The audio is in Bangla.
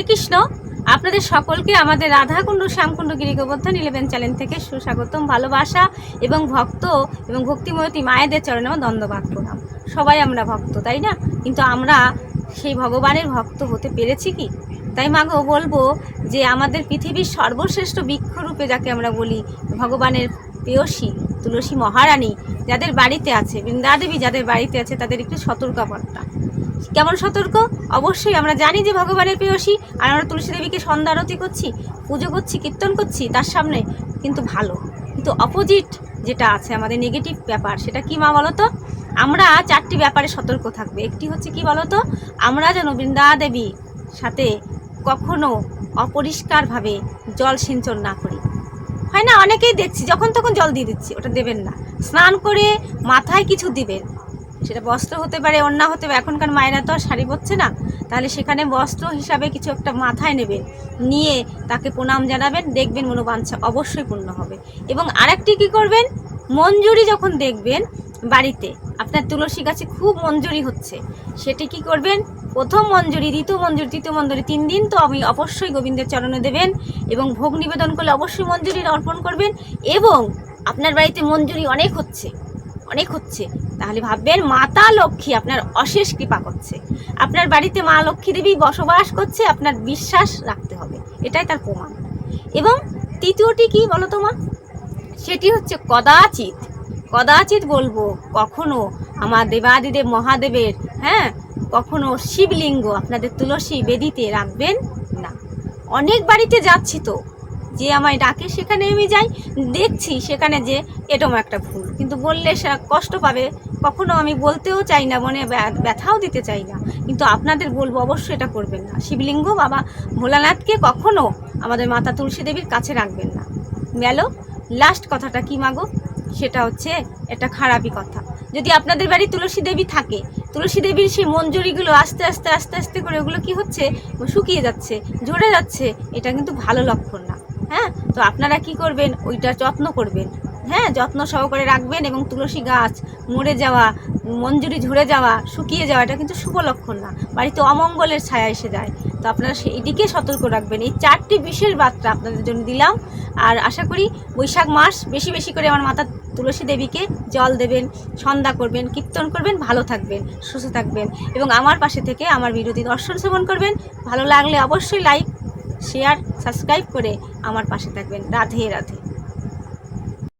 হরে কৃষ্ণ আপনাদের সকলকে আমাদের রাধাকুণ্ড, শ্যামকুণ্ড, গিরিগোবর্ধন, ইলেভেন চ্যানেল থেকে সুস্বাগতম, ভালোবাসা এবং ভক্ত এবং ভক্তিময়তী মায়েদের চরণে আমার দ্বন্দ্ববাদ প্রণাম। সবাই আমরা ভক্ত, তাই না? কিন্তু আমরা সেই ভগবানের ভক্ত হতে পেরেছি কি? তাই মাগো বলব যে আমাদের পৃথিবীর সর্বশ্রেষ্ঠ বৃক্ষরূপে যাকে আমরা বলি ভগবানের প্রেয়সী তুলসী মহারানী যাদের বাড়িতে আছে, বৃন্দাদেবী যাদের বাড়িতে আছে, তাদের একটু সতর্কবার্তা কেমন সতর্ক? অবশ্যই আমরা জানি যে ভগবানের প্রেয়সী, আর আমরা তুলসী দেবীকে সন্ধ্যা আরতি করছি, পুজো করছি, কীর্তন করছি, তার সামনে কিন্তু ভালো। কিন্তু অপোজিট যেটা আছে, আমাদের নেগেটিভ ব্যাপার, সেটা কি মা বলো তো আমরা চারটি ব্যাপারে সতর্ক থাকবে। একটি হচ্ছে কি বলো তো আমরা যেন বৃন্দা সাথে কখনো অপরিষ্কারভাবে জল সিঞ্চন না করি। হয় না, অনেকেই দেখছি, যখন তখন জল দিয়ে দিচ্ছি, ওটা দেবেন না। স্নান করে মাথায় কিছু দিবেন। সেটা বস্ত্র হতে পারে অন্য হতে পারে, এখনকার মায়েরা তো আর শাড়ি পরছে না। তাহলে সেখানে বস্ত্র হিসাবে কিছু একটা মাথায় নেবেন, নিয়ে তাকে প্রণাম জানাবেন, দেখবেন মনোবাঞ্ছা অবশ্যই পূর্ণ হবে। এবং আরেকটি কি করবেন? মঞ্জুরি যখন দেখবেন বাড়িতে। আপনার তুলসী গাছে খুব মঞ্জুরি হচ্ছে। সেটি কি করবেন? প্রথম মঞ্জুরি, দ্বিতীয় মঞ্জুরি, তৃতীয় মঞ্জুরি, তিন দিন তো আমি অবশ্যই গোবিন্দের চরণে দেবেন এবং ভোগ নিবেদন করলে অবশ্যই মঞ্জুরি অর্পণ করবেন এবং আপনার বাড়িতে মঞ্জুরি অনেক হচ্ছে অনেক হচ্ছে। তাহলে ভাববেন মাতা লক্ষ্মী আপনার অশেষ কৃপা করছে। আপনার বাড়িতে মা লক্ষ্মী দেবী বসবাস করছে, আপনার বিশ্বাস রাখতে হবে। এটাই তার প্রমাণ। এবং তৃতীয়টি কি বলো তো মা? সেটি হচ্ছে কদাচিৎ কদাচিৎ বলব, কখনো আমার দেবাদিদেব মহাদেবের হ্যাঁ? কখনো শিবলিঙ্গ আপনাদের তুলসী বেদিতে রাখবেন না। অনেক বাড়িতে যাচ্ছি তো, যে আমায় ডাকে সেখানে আমি যাই, দেখছি সেখানে যে এরকম একটা ভুল। কিন্তু বললে সে কষ্ট পাবে, কখনো আমি বলতেও চাই না, মনে ব্যথাও দিতে চাই না। কিন্তু আপনাদের বলব অবশ্যই এটা করবেন না। শিবলিঙ্গ বাবা ভোলানাথকে কখনো আমাদের মাতা তুলসী দেবীর কাছে রাখবেন না। গেল লাস্ট কথাটা কি মাগো? সেটা হচ্ছে একটা খারাপই কথা। যদি আপনাদের বাড়ি তুলসী দেবী থাকে, তুলসী দেবীর সেই মঞ্জুরিগুলো আস্তে আস্তে আস্তে আস্তে করে ওগুলো কি হচ্ছে? শুকিয়ে যাচ্ছে, ঝরে যাচ্ছে, এটা কিন্তু ভালো লক্ষণ না। হ্যাঁ? তো আপনারা কি করবেন? ওইটার যত্ন করবেন। হ্যাঁ? যত্ন সহকারে রাখবেন এবং তুলসী গাছ, মরে যাওয়া, মঞ্জুরি ঝরে যাওয়া, শুকিয়ে যাওয়া, এটা কিন্তু শুভ লক্ষণ না। বাড়িতে অমঙ্গলের ছায়া এসে যায়। তো আপনারা সেই দিকে সতর্ক রাখবেন। এই চারটি বিশেষ বার্তা আপনাদের জন্য দিলাম। আর আশা করি বৈশাখ মাস বেশি বেশি করে আমার মাতা তুলসী দেবীকে জল দেবেন, সন্ধ্যা করবেন, কীর্তন করবেন, ভালো থাকবেন, সুস্থ থাকবেন। এবং আমার পাশে থেকে আমার বিরোধী দর্শন শ্রবণ করবেন। ভালো লাগলে অবশ্যই লাইক, শেয়ার, সাবস্ক্রাইব করে আমার পাশে থাকবেন। রাধে রাধে।